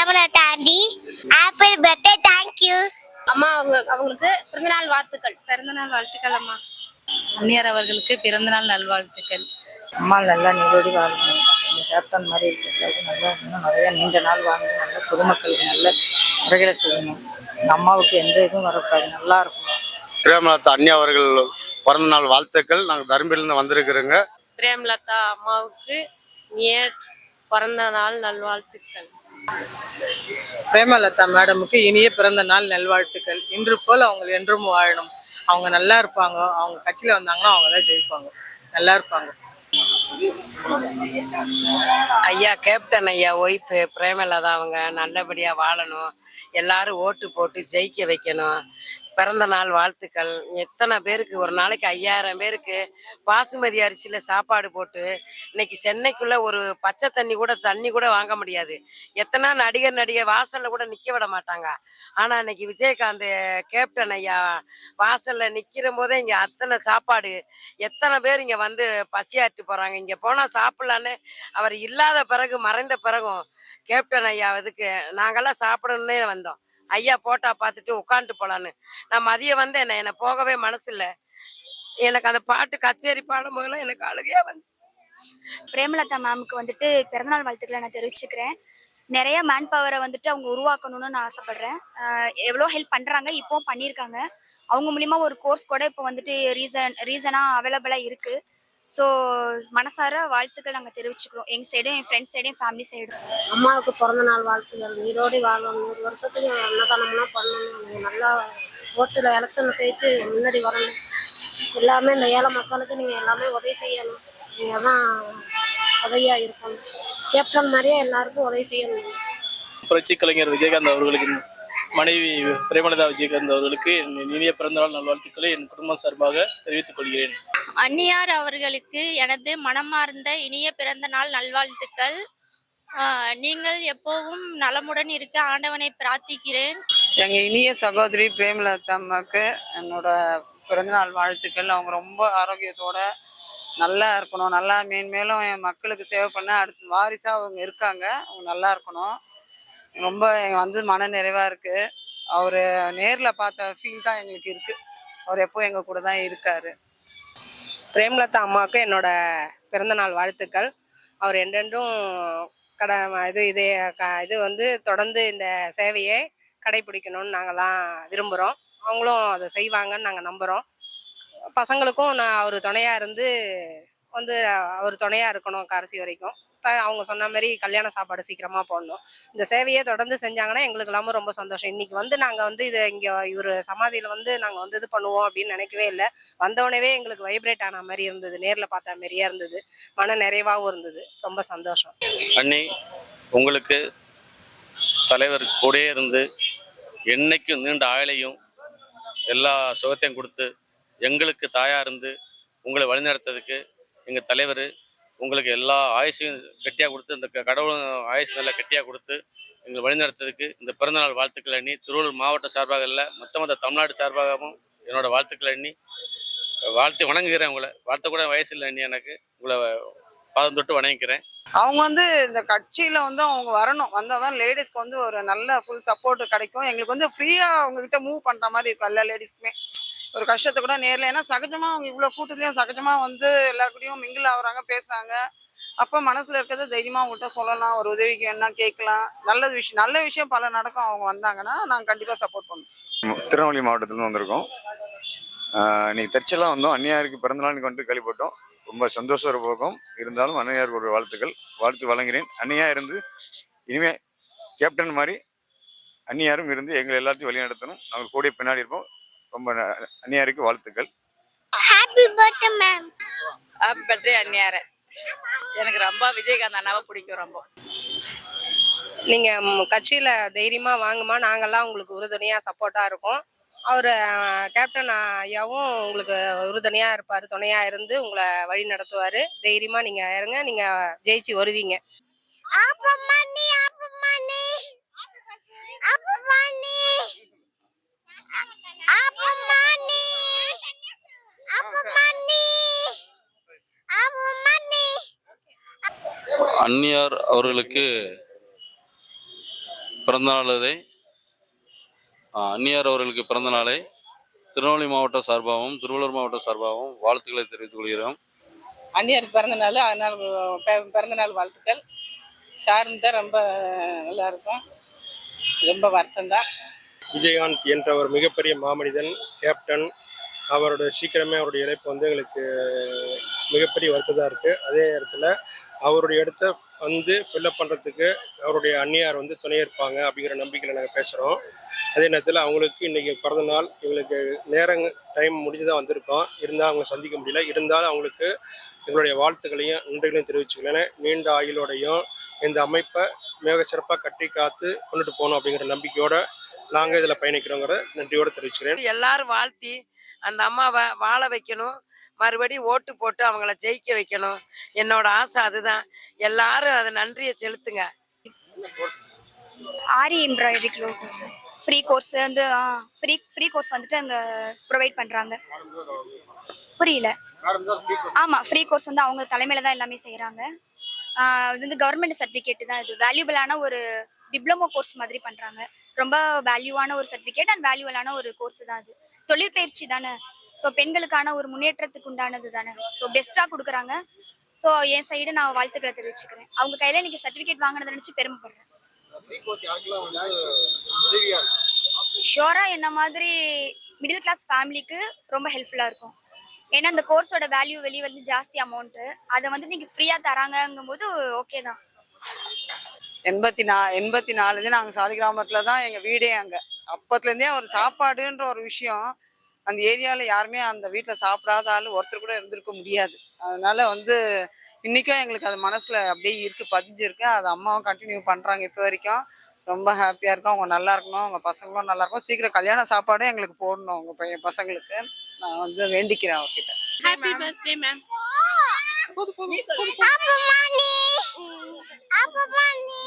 Premalatha aunty happy birthday thank you அம்மா அவங்க அவங்களுக்கு பிறந்தநாள் வாழ்த்துக்கள். பிறந்தநாள் வாழ்த்துக்கள் அம்மா. அந்நியர் அவர்களுக்கு பிறந்தநாள் நல்வாழ்த்துக்கள். அம்மா நல்லா நீரோடி வாழணும் கேப்டன் மாதிரி இருக்கக்கூடாது நல்லா இன்னும் நிறைய நீண்ட நாள் வாழ்ந்து நல்ல பொதுமக்களுக்கு நல்ல முறைகளை செய்யணும் அம்மாவுக்கு எந்த இதுவும் வரக்கூடாது. நல்லா இருக்கணும். பிரேமலதா அண்ணி அவர்கள் பிறந்த நாள் வாழ்த்துக்கள். நாங்கள் தருமபுரியிலிருந்து வந்திருக்கிறோங்க. பிரேம்லதா அம்மாவுக்கு இனிய பிறந்த நாள் நல்வாழ்த்துக்கள். பிரேமலதா மேடமுக்கு இனிய பிறந்த நாள் நல்வாழ்த்துக்கள். இன்று போல் அவங்க என்றும் வாழணும். அவங்க நல்லா இருப்பாங்க. அவங்க கட்சியில் வந்தாங்கன்னா அவங்க தான் ஜெயிப்பாங்க. நல்லா இருப்பாங்க. ஐயா கேப்டன் ஐயா ஒய்ஃபு பிரேமலதா அவங்க நல்லபடியா வாழணும். எல்லாரும் ஓட்டு போட்டு ஜெயிக்க வைக்கணும். பிறந்த நாள் வாழ்த்துக்கள். எத்தனை பேருக்கு ஒரு நாளைக்கு ஐயாயிரம் பேருக்கு பாசுமதி அரிசியில் சாப்பாடு போட்டு இன்னைக்கு சென்னைக்குள்ளே ஒரு பச்சை தண்ணி கூட தண்ணி கூட வாங்க முடியாது. எத்தனை நடிகர் நடிகை வாசலில் கூட நிற்க விட மாட்டாங்க. ஆனால் இன்னைக்கு விஜயகாந்த் கேப்டன் ஐயா வாசலில் நிற்கிற போதே இங்கே அத்தனை சாப்பாடு எத்தனை பேர் இங்கே வந்து பசியாற்றி போகிறாங்க இங்கே போனால் சாப்பிட்லான்னு அவர் இல்லாத பிறகு மறைந்த பிறகும் கேப்டன் ஐயா இதுக்கு நாங்கள்லாம் சாப்பிடணுன்னே வந்தோம். ஐயா போட்டா பார்த்துட்டு உட்காந்துட்டு போலான்னு. நான் மதியம் வந்து என்ன என்னை போகவே மனசு இல்லை எனக்கு அந்த பாட்டு கச்சேரி பாடும் போதெல்லாம் எனக்கு அழுகையா வந்து. பிரேமலதா மேம்க்கு வந்துட்டு பிறந்தநாள் வாழ்த்துக்களை நான் தெரிவிச்சுக்கிறேன். நிறைய மேன் பவரை வந்துட்டு அவங்க உருவாக்கணும்னு நான் ஆசைப்படுறேன். எவ்வளோ ஹெல்ப் பண்ணுறாங்க இப்போவும் பண்ணியிருக்காங்க. அவங்க மூலிமா ஒரு கோர்ஸ் கூட இப்போ வந்துட்டு ரீசன் ரீசனாக அவைலபிளாக இருக்குது ஸோ மனசார வாழ்த்துக்கள் நாங்கள் தெரிவிச்சுக்கிறோம். எங்கள் சைடும் என் ஃப்ரெண்ட்ஸ் சைடும் என் ஃபேமிலி சைடும் அம்மாவுக்கு பிறந்த நாள் வாழ்த்துக்கள். நீரோடி வாழணும் நூறு வருஷத்துக்கு அன்னதானம்லாம் பண்ணணும். நல்லா ஓட்டுல எலெக்ஷன் ஜெயிச்சு முன்னாடி வரணும். எல்லாமே இந்த ஏழை மக்களுக்கு நீங்க எல்லாமே உதவி செய்யணும். நீங்க தான் உதவியா இருக்கணும். கேப்டன் மாதிரியே எல்லாருக்கும் உதவி செய்யணும். புரட்சி கலைஞர் விஜயகாந்த் அவர்களுக்கு மனைவி பிரேமலதா விஜயகாந்த் அவர்களுக்கு என் இனிய பிறந்தநாள் நல்வாழ்த்துக்களை என் குடும்பம் சார்பாக தெரிவித்துக் கொள்கிறேன். அந்நியார் அவர்களுக்கு எனது மனமார்ந்த இனிய பிறந்த நாள் நல்வாழ்த்துக்கள். நீங்கள் எப்போவும் நலமுடன் இருக்க ஆண்டவனை பிரார்த்திக்கிறேன். எங்க இனிய சகோதரி பிரேமலதா அம்மாக்கு என்னோட பிறந்தநாள் வாழ்த்துக்கள். அவங்க ரொம்ப ஆரோக்கியத்தோட நல்லா இருக்கணும். நல்லா மேன்மேலும் என் மக்களுக்கு சேவை பண்ண அடுத்து வாரிசா அவங்க இருக்காங்க. அவங்க நல்லா இருக்கணும். ரொம்ப வந்து மன நிறைவா இருக்கு. அவரு நேர்ல பார்த்த ஃபீல் தான் எங்களுக்கு இருக்கு. அவர் எப்போ எங்க கூட தான் இருக்காரு. பிரேம்லதா அம்மாவுக்கு என்னோட பிறந்தநாள் வாழ்த்துக்கள். அவர் என்றென்றும் கட இது இதே க- இது வந்து தொடர்ந்து இந்த சேவையை கடைபிடிக்கணும்னு நாங்கள்லாம் விரும்புகிறோம் அவங்களும் அதை செய்வாங்கன்னு நாங்கள் நம்புகிறோம் பசங்களுக்கும் நான் அவர் துணையாக இருந்து வந்து அவர் துணையாக இருக்கணும் கடைசி வரைக்கும். அவங்க சொன்ன மாதிரி கல்யாண சாப்பாடு சீக்கிரமாக போடணும். இந்த சேவையை தொடர்ந்து செஞ்சாங்கன்னா எங்களுக்கு எல்லாமே ரொம்ப சந்தோஷம். இன்னைக்கு வந்து நாங்கள் வந்து இதை இங்கே இவர் சமாதியில் வந்து நாங்கள் வந்து இது பண்ணுவோம் அப்படின்னு நினைக்கவே இல்லை. வந்தோடனே எங்களுக்கு வைப்ரேட் ஆன மாதிரி இருந்தது. நேரில் பார்த்த மாதிரியே இருந்தது. மன நிறைவாகவும் இருந்தது. ரொம்ப சந்தோஷம். அண்ணி உங்களுக்கு தலைவர் கூடயே இருந்து என்னைக்கும் நீண்ட ஆயிலையும் எல்லா சுகத்தையும் கொடுத்து எங்களுக்கு தாயாக இருந்து உங்களை வழிநடத்துறதுக்கு எங்கள் தலைவர் உங்களுக்கு எல்லா ஆயுசையும் கெட்டியாக கொடுத்து இந்த க- கடவுளும் ஆயுசு நல்லா கெட்டியாக கொடுத்து எங்களை வழிநடத்துறதுக்கு இந்த பிறந்தநாள் வாழ்த்துக்கள் எண்ணி திருவள்ளூர் மாவட்ட சார்பாக இல்லை மொத்த மொத்த தமிழ்நாடு சார்பாகவும் என்னோட வாழ்த்துக்கள் எண்ணி வாழ்த்து வணங்குகிறேன் உங்களை. வாழ்த்த கூட வயசு இல்லை அண்ணி எனக்கு. உங்களை பாதம் தொட்டு வணங்கிக்கிறேன். அவங்க வந்து இந்த கட்சியில வந்து அவங்க வரணும். வந்தால் தான் லேடிஸ்க்கு வந்து ஒரு நல்ல ஃபுல் சப்போர்ட் கிடைக்கும். எங்களுக்கு வந்து ஃப்ரீயாக அவங்கக்கிட்ட மூவ் பண்ணுற மாதிரி இருக்கும். எல்லா லேடிஸ்க்குமே ஒரு கஷ்டத்தை கூட நேரில். ஏன்னா சகஜமாக அவங்க இவ்வளோ கூட்டத்துலேயும் சகஜமாக வந்து எல்லாருக்கூடயும் மிங்கிள் ஆகுறாங்க பேசுகிறாங்க அப்போ மனசில் இருக்கிறத தைரியமாக அவங்கள்ட்ட சொல்லலாம். ஒரு உதவிக்கு என்ன கேட்கலாம். நல்ல விஷயம் நல்ல விஷயம் பல நடக்கும். அவங்க வந்தாங்கன்னா நாங்கள் கண்டிப்பாக சப்போர்ட் பண்ணுவோம். திருநெல்வேலி மாவட்டத்துலேருந்து வந்திருக்கோம். இன்னைக்கு தற்செல்லாம் வந்தோம். அன்னியாருக்கு பிறந்தநாளுக்கு வந்து கழிப்பட்டோம் ரொம்ப சந்தோஷம் ஒரு இருந்தாலும் அன்னையாருக்கு ஒரு வாழ்த்துக்கள். வாழ்த்து வழங்குகிறேன். அன்னியா இருந்து இனிமே கேப்டன் மாதிரி அன்னியாரும் இருந்து எங்களை எல்லாத்தையும் வழிநடத்தணும். நாங்கள் கூட பின்னாடி இருப்போம். ரொம்ப அன்னியாருக்கு வாழ்த்துக்கள். Happy birthday ma'am happy birthday அந்நியார எனக்கு ரொம்ப விஜயகாந்த் அண்ணாவை பிடிக்கும் ரொம்ப. நீங்க கட்சியில தைரியமா வாங்குமா? நாங்கெல்லாம் உங்களுக்கு உறுதுணையா சப்போர்ட்டா இருக்கோம். அவர் கேப்டன் ஐயாவும் உங்களுக்கு உறுதுணையா இருப்பாரு துணையா இருந்து உங்களை வழி நடத்துவாரு. தைரியமா நீங்க இருங்க நீங்க ஜெயிச்சு வருவீங்க. ஆப்ப மணி ஆப்ப மணி ஆப்ப மணி ஆப்ப மணி ஆப்ப மணி ஆப்ப மணி அந்நியார் அவர்களுக்கு பிறந்தநாளை அந்நியார் அவர்களுக்கு பிறந்த நாளை திருநெல்வேலி மாவட்டம் சார்பாகவும் திருவள்ளூர் மாவட்டம் சார்பாகவும் வாழ்த்துக்களை தெரிவித்துக் கொள்கிறோம். அந்நியருக்கு பிறந்த நாள் அதனால் பிறந்த நாள் வாழ்த்துக்கள். சார்ந்த ரொம்ப நல்லா இருக்கும். ரொம்ப வருத்தம் தான். விஜயகாந்த் என்ற ஒரு மிகப்பெரிய மாமனிதன் கேப்டன். அவரோட சீக்கிரமே அவருடைய இழப்பு வந்து எங்களுக்கு மிகப்பெரிய வருத்ததாக இருக்குது அதே நேரத்தில் அவருடைய இடத்த வந்து ஃபில்லப் பண்ணுறதுக்கு அவருடைய அந்நியார் வந்து துணை இருப்பாங்க அப்படிங்கிற நம்பிக்கையில் நாங்கள் பேசுகிறோம் அதே நேரத்தில் அவங்களுக்கு இன்றைக்கி பிறந்த நாள் எங்களுக்கு நேரம் டைம் முடிஞ்சு தான் வந்திருக்கோம். இருந்தால் அவங்க சந்திக்க முடியல. இருந்தாலும் அவங்களுக்கு எங்களுடைய வாழ்த்துக்களையும் நன்றிகளையும் தெரிவிச்சுக்கலன்னு நீண்ட ஆயுளோடையும் இந்த அமைப்பை மிக சிறப்பாக கட்டி காத்து கொண்டுட்டு போகணும் அப்படிங்கிற நம்பிக்கையோடு நாங்கள் இதில் பயணிக்கிறோங்கிற நன்றியோடு தெரிவிச்சுக்கிறேன். எல்லாரும் வாழ்த்தி அந்த அம்மாவை வாழ வைக்கணும். மறுபடியும் ஓட்டு போட்டு அவங்கள ஜெயிக்க வைக்கணும். என்னோட ஆசை அதுதான். எல்லாரும் அதை நன்றியை செலுத்துங்க. Aari embroidery course free course வந்து ஃப்ரீ ஃப்ரீ கோர்ஸ் வந்துட்டு அங்கே ப்ரொவைட் பண்ணுறாங்க புரியல. ஆமாம் ஃப்ரீ கோர்ஸ் வந்து அவங்க தலைமையில தான் எல்லாமே செய்கிறாங்க இது வந்து கவர்மெண்ட் சர்டிஃபிகேட் தான் இது. வேல்யூபிளான ஒரு டிப்ளமோ கோர்ஸ் மாதிரி பண்ணுறாங்க ரொம்ப வேல்யூவான ஒரு சர்டிஃபிகேட் அண்ட் வேல்யூவலான ஒரு கோர்ஸ் தான் அது தொழிற்பயிற்சி தானே? ஸோ பெண்களுக்கான ஒரு முன்னேற்றத்துக்கு உண்டானது தானே? ஸோ பெஸ்ட்டாக கொடுக்குறாங்க. ஸோ என் சைடு நான் வாழ்த்துக்களை தெரிவிச்சுக்கிறேன். அவங்க கையில் இன்னைக்கு சர்டிஃபிகேட் வாங்கினதை நினச்சி பெருமைப்படுறேன். ஷோராக என்ன மாதிரி மிடில் கிளாஸ் ஃபேமிலிக்கு ரொம்ப ஹெல்ப்ஃபுல்லாக இருக்கும். ஏன்னா அந்த கோர்ஸோட வேல்யூ வெளியே வந்து ஜாஸ்தி அமௌண்ட்டு அதை வந்து நீங்கள் ஃப்ரீயாக தராங்கங்கும்போது ஓகே தான். எண்பத்தி நா எண்பத்தி நாலுலேருந்து நாங்கள் சாலிகிராமத்தில் தான் எங்கள் வீடே அங்கே. அப்பத்துலேருந்தே ஒரு சாப்பாடுன்ற ஒரு விஷயம் அந்த ஏரியாவில் யாருமே அந்த வீட்டில் சாப்பிடாத ஆள் ஒருத்தர் கூட இருந்திருக்க முடியாது. அதனால வந்து இன்றைக்கும் எங்களுக்கு அது மனசில் அப்படியே இருக்குது பதிஞ்சிருக்கு. அது அம்மாவும் கண்டினியூ பண்ணுறாங்க இப்போ வரைக்கும். ரொம்ப ஹாப்பியாக இருக்கும். அவங்க நல்லா இருக்கணும். அவங்க பசங்களும் நல்லா இருக்கும் சீக்கிரம் கல்யாண சாப்பாடும் எங்களுக்கு போடணும். உங்கள் பையன் பசங்களுக்கு. நான் வந்து வேண்டிக்கிறேன் அவர்கிட்ட. ஹாப்பி பர்த்டே மேம் அப்பமானி அப்பமானி